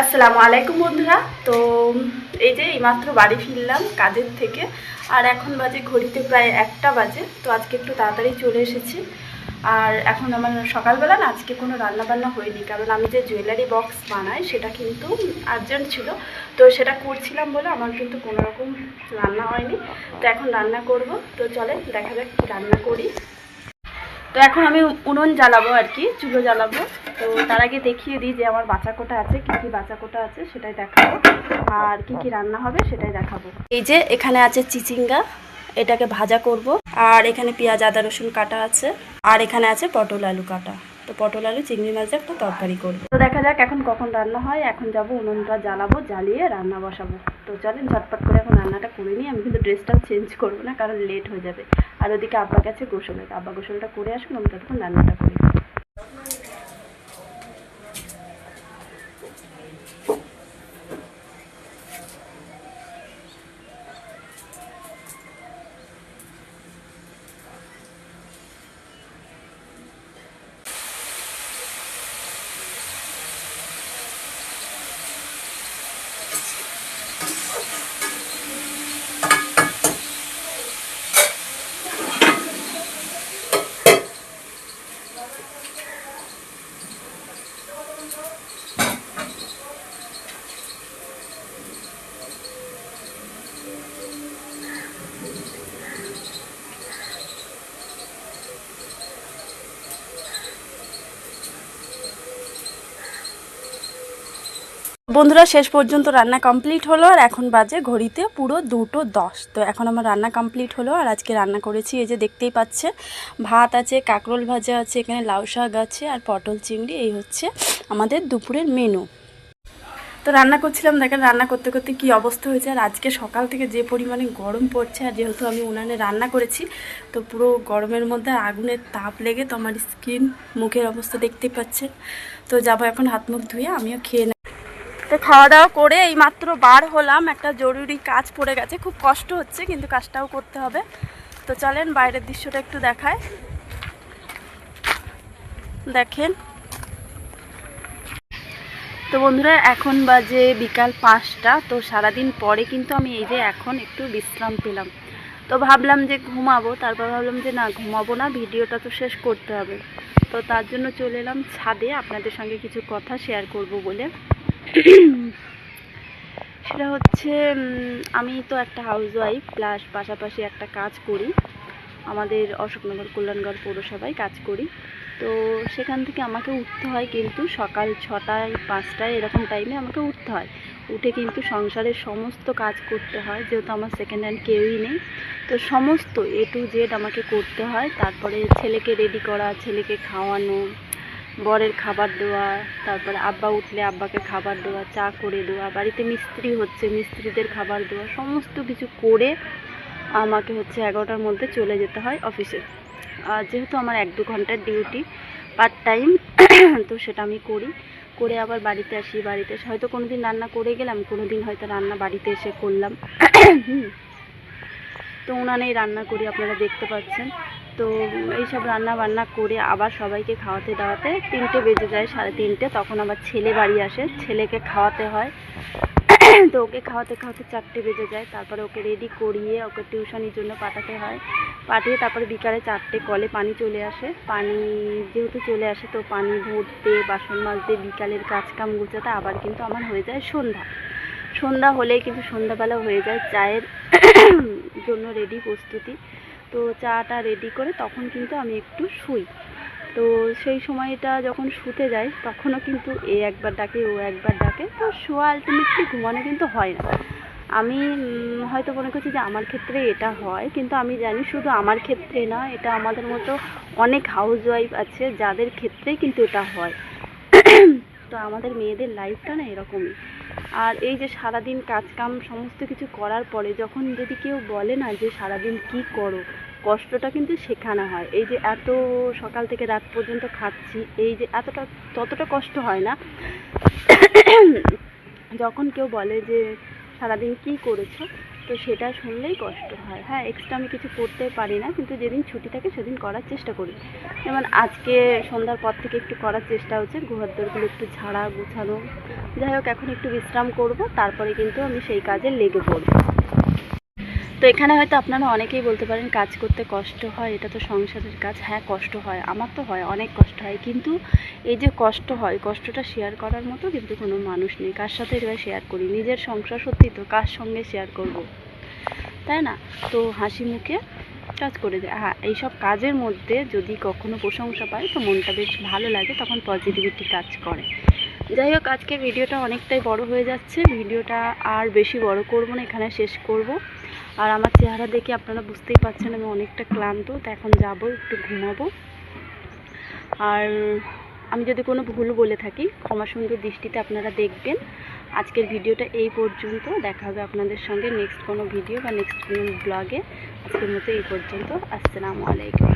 আসসালামু আলাইকুম বন্ধুরা। তো এই যে এইমাত্র বাড়ি ফিরলাম কাজের থেকে। আর এখন বাজে ঘড়িতে প্রায় একটা বাজে। তো আজকে একটু তাড়াতাড়ি চলে এসেছি। আর এখন আমার সকালবেলা না আজকে কোনো রান্না বান্না হয়নি। কারণ আমি যে জুয়েলারি বক্স বানাই, সেটা কিন্তু আর্জেন্ট ছিল। তো সেটা করছিলাম বলে আমার কিন্তু কোনো রকম রান্না হয়নি। তো এখন রান্না করব। তো চলে দেখা যাক রান্না করি। তো এখন আমি উনুন জ্বালাবো আর কি, চুলো জ্বালাবো। তো তার আগে দেখিয়ে দিই যে আমার বাচ্চা কোটা আছে, কি কি বাচ্চা কোটা আছে সেটাই দেখাবো। আর কি কি রান্না হবে সেটাই দেখাবো। এই যে এখানে আছে চিচিঙ্গা, এটাকে ভাজা করব। আর এখানে পেঁয়াজ, আদা, রসুন কাটা আছে। আর এখানে আছে পটল আলু কাটা। তো পটল আলু, চিংড়ি মাছের একটা তরকারি করব। তো দেখা যাক এখন কখন রান্না হয়। এখন যাব উনুনটা জ্বালাবো, জ্বালিয়ে রান্না বসাবো। তো চলেন ঝটপট করে এখন রান্নাটা করে নিই। আমি কিন্তু ড্রেসটাও চেঞ্জ করব না, কারণ লেট হয়ে যাবে। আর ওদিকে আব্বা গেছে গোসলে আব্বা গোসলটা করে আসুন আমি ততক্ষণ রান্নাটা করি বন্ধুরা, শেষ পর্যন্ত রান্না কমপ্লিট হলো আর এখন বাজে ঘড়িতে পুরো দুটো দশ। তো এখন আমার রান্না কমপ্লিট হলো আর আজকে রান্না করেছি এই যে দেখতেই পাচ্ছে ভাত আছে, কাঁকরোল ভাজা আছে, এখানে লাউ শাক আছে আর পটল চিংড়ি, এই হচ্ছে আমাদের দুপুরের মেনু তো রান্না করছিলাম, দেখেন রান্না করতে করতে কি অবস্থা হয়েছে আর আজকে সকাল থেকে যে পরিমাণে গরম পড়ছে আর যেহেতু আমি উনানে রান্না করেছি, তো পুরো গরমের মধ্যে আগুনের তাপ লেগে তো আমার স্কিন মুখের অবস্থা দেখতেই পাচ্ছে তো যাব এখন হাত মুখ ধুয়ে, আমিও খেয়ে তো খাওয়া দাওয়া করে এই মাত্র বার হলাম। একটা জরুরি কাজ পড়ে গেছে। খুব কষ্ট হচ্ছে, কিন্তু কাজটাও করতে হবে। তো চলেন বাইরের দৃশ্যটা একটু দেখায় দেখেন। তো বন্ধুরা, এখন বাজে বিকাল পাঁচটা। তো সারাদিন পরে কিন্তু আমি এই যে এখন একটু বিশ্রাম পেলাম। তো ভাবলাম যে ঘুমাবো, তারপর ভাবলাম যে না, ঘুমাবো না, ভিডিওটা তো শেষ করতে হবে। তো তার জন্য চলে এলাম ছাদে। আপনাদের সঙ্গে কিছু কথা শেয়ার করব বলে। সেটা হচ্ছে আমি তো একটা হাউস ওয়াইফ প্লাস পাশাপাশি একটা কাজ করি। আমাদের অশোকনগর কল্যাণগড় পৌরসভায় কাজ করি। তো সেখান থেকে আমাকে উঠতে হয় কিন্তু সকাল ছটায়, পাঁচটায় এরকম টাইমে আমাকে উঠতে হয়। উঠে কিন্তু সংসারের সমস্ত কাজ করতে হয়, যেহেতু আমার সেকেন্ড হ্যান্ড কেউই নেই। তো সমস্ত এ টু জেড আমাকে করতে হয়। তারপরে ছেলেকে রেডি করা, ছেলেকে খাওয়ানো বরের খাবার দেওয়া, তারপরে আব্বা উঠলে আব্বাকে খাবার দেওয়া, চা করে দেওয়া, বাড়িতে মিস্ত্রি হচ্ছে, মিস্ত্রিদের খাবার দেওয়া, সমস্ত কিছু করে আমাকে হচ্ছে এগারোটার মধ্যে চলে যেতে হয় অফিসে। আর যেহেতু আমার এক দু ঘণ্টার ডিউটি পার্ট টাইম তো সেটা আমি করি। করে আবার বাড়িতে আসি, বাড়িতে এসে হয়তো কোনো দিন রান্না করে গেলাম কোনো দিন হয়তো রান্না বাড়িতে এসে করলাম। তো উনানেই রান্না করি, আপনারা দেখতে পাচ্ছেন। তো এইসব রান্না বান্না করে আবার সবাইকে খাওয়াতে দাওয়াতে তিনটে বেজে যায়, সাড়ে তিনটে। তখন আবার ছেলে বাড়ি আসে, ছেলেকে খাওয়াতে হয়। তো ওকে খাওয়াতে খাওয়াতে চারটে বেজে যায়। তারপরে ওকে রেডি করিয়ে ওকে টিউশনির জন্য পাঠাতে হয়। পাঠিয়ে তারপরে বিকালে চারটে কলে পানি চলে আসে। পানি যেহেতু চলে আসে, তো পানি ভরতে, বাসন মাজতে, বিকালের কাজকাম গুছাতে আবার কিন্তু আমার হয়ে যায় সন্ধ্যা। সন্ধ্যা হলেই কিন্তু সন্ধ্যাবেলা হয়ে যায়। চায়ের জন্য রেডি প্রস্তুতি। তো চাটা রেডি করে তখন কিন্তু আমি একটু শুই। তো সেই সময়টা যখন শুতে যাই, তখনও কিন্তু এ একবার ডাকে, ও একবার ডাকে। তো শোয়া আলটিমেটলি ঘুমানো কিন্তু হয় না। আমি হয়তো মনে করছি যে আমার ক্ষেত্রে এটা হয়, কিন্তু আমি জানি শুধু আমার ক্ষেত্রে না, এটা আমাদের মতো অনেক হাউস ওয়াইফ আছে যাদের ক্ষেত্রেই কিন্তু এটা হয়। তো আমাদের মেয়েদের লাইফটা না এরকমই। আর এই যে সারাদিন কাজকাম, সমস্ত কিছু করার পরে যখন যদি কেউ বলে না যে সারাদিন কি করো কষ্টটা কিন্তু শেখানো হয়। এই যে এত সকাল থেকে রাত পর্যন্ত খাচ্ছি, এই যে এতটা, ততটা কষ্ট হয় না। যখন কেউ বলে যে, সারাদিন কি করেছ? তো সেটা শুনলেই কষ্ট হয়। হ্যাঁ এক্সট্রা আমি কিছু করতে পারি না, কিন্তু যেদিন ছুটি থাকে সেদিন করার চেষ্টা করি। যেমন আজকে সন্ধ্যার পর থেকে একটু করার চেষ্টা হচ্ছে ঘর দোরগুলো একটু ঝাড়া, গুছানো। যাই হোক, এখন একটু বিশ্রাম করব, তারপরে কিন্তু আমি সেই কাজে লেগে পড়ব। তো এখানে হয়তো আপনারা অনেকেই বলতে পারেন কাজ করতে কষ্ট হয়, এটা তো সংসারের কাজ। হ্যাঁ কষ্ট হয়, আমার তো হয়, অনেক কষ্ট হয়। কিন্তু এই যে কষ্ট হয়, কষ্টটা শেয়ার করার মতো কিন্তু কোনো মানুষ নেই। কার সাথে এটা শেয়ার করি? নিজের সংসার সত্যি তো, কার সঙ্গে শেয়ার করব? তাই না? তো হাসি মুখে কাজ করে যায় হ্যাঁ এইসব কাজের মধ্যে যদি কখনো প্রশংসা পাই, তো মনটা বেশ ভালো লাগে, তখন পজিটিভিটি কাজ করে। যাই হোক আজকে ভিডিওটা অনেকটাই বড় হয়ে যাচ্ছে। ভিডিওটা আর বেশি বড় করব না, এখানে শেষ করব। আর আমার চেহারা দেখে আপনারা বুঝতেই পারছেন আমি অনেকটা ক্লান্ত, তো এখন যাব, একটু ঘুমাবো। আর আমি যদি কোনো ভুল বলে থাকি ক্ষমা সুন্দর দৃষ্টিতে আপনারা দেখবেন। আজকের ভিডিওটা এই পর্যন্ত, দেখা হবে আপনাদের সঙ্গে নেক্সট কোনো ভিডিও বা নেক্সট কোনো ব্লগে আজকের মতো এই পর্যন্ত, আসসালামু আলাইকুম।